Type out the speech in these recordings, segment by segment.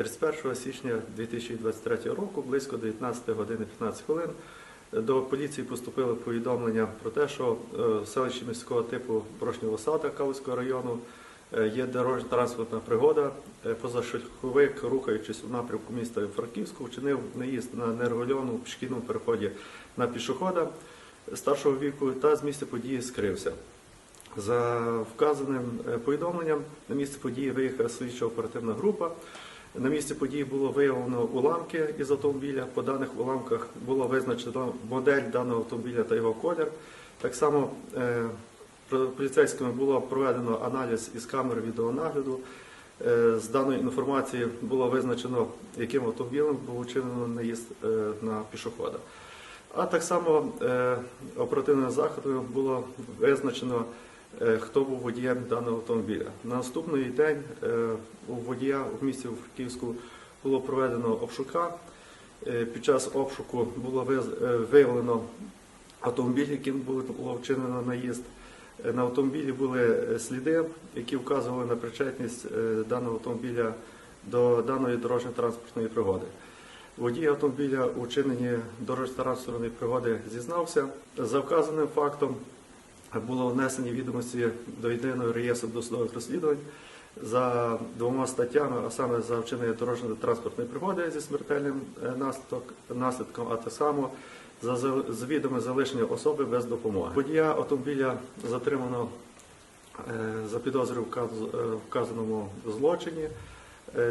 31 січня 2023 року, близько 19 години 15 хвилин, до поліції поступило повідомлення про те, що е, в селищі міського типу Брошнього Сада Калузького району е, є дорожньо-транспортна пригода. Е, Позашляховик, рухаючись у напрямку міста Франківську, вчинив наїзд на нерегульованому пішохідному переході на пішохода старшого віку та з місця події скрився. За вказаним е, повідомленням на місце події виїхала слідчо оперативна група. На місці події було виявлено уламки із автомобіля. По даних уламках було визначено модель даного автомобіля та його колір. Так само е, поліцейськими було проведено аналіз із камер відеонагляду. Е, З даної інформації було визначено, яким автомобілем був учинено наїзд е, на пішохода. А так само оперативним заходом було визначено, хто був водієм даного автомобіля. На наступний день е, у водія в місті Франківську було проведено обшука. Е, Під час обшуку було е, виявлено автомобіль, яким було вчинено наїзд. Е, На автомобілі були е, сліди, які вказували на причетність е, даного автомобіля до даної дорожньо-транспортної пригоди. Водій автомобіля у вчиненні дорожньо-транспортної пригоди зізнався. За вказаним фактом було внесені відомості до єдиного реєстру досудових розслідувань за двома статтями, а саме за вчинення дорожньо-транспортної пригоди зі смертельним е, наслідком, а так само за завідоме залишення особи без допомоги. Водія автомобіля затримано е, за підозрою е, вказаному злочині.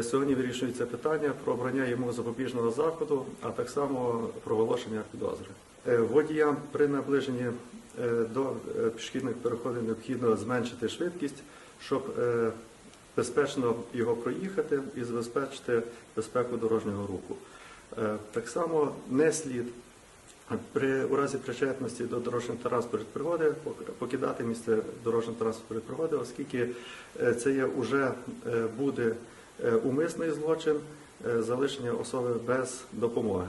Сьогодні вирішується питання про обрання йому запобіжного заходу, а так само проголошення підозри. Водіям при наближенні до е, пішохідних переходів необхідно зменшити швидкість, щоб е, безпечно його проїхати і забезпечити безпеку дорожнього руху. Е, Так само не слід при у разі причетності до дорожньо-транспортної пригоди покидати місце дорожньо-транспортної пригоди, оскільки е, це є уже е, буде е, умисний злочин е, залишення особи без допомоги.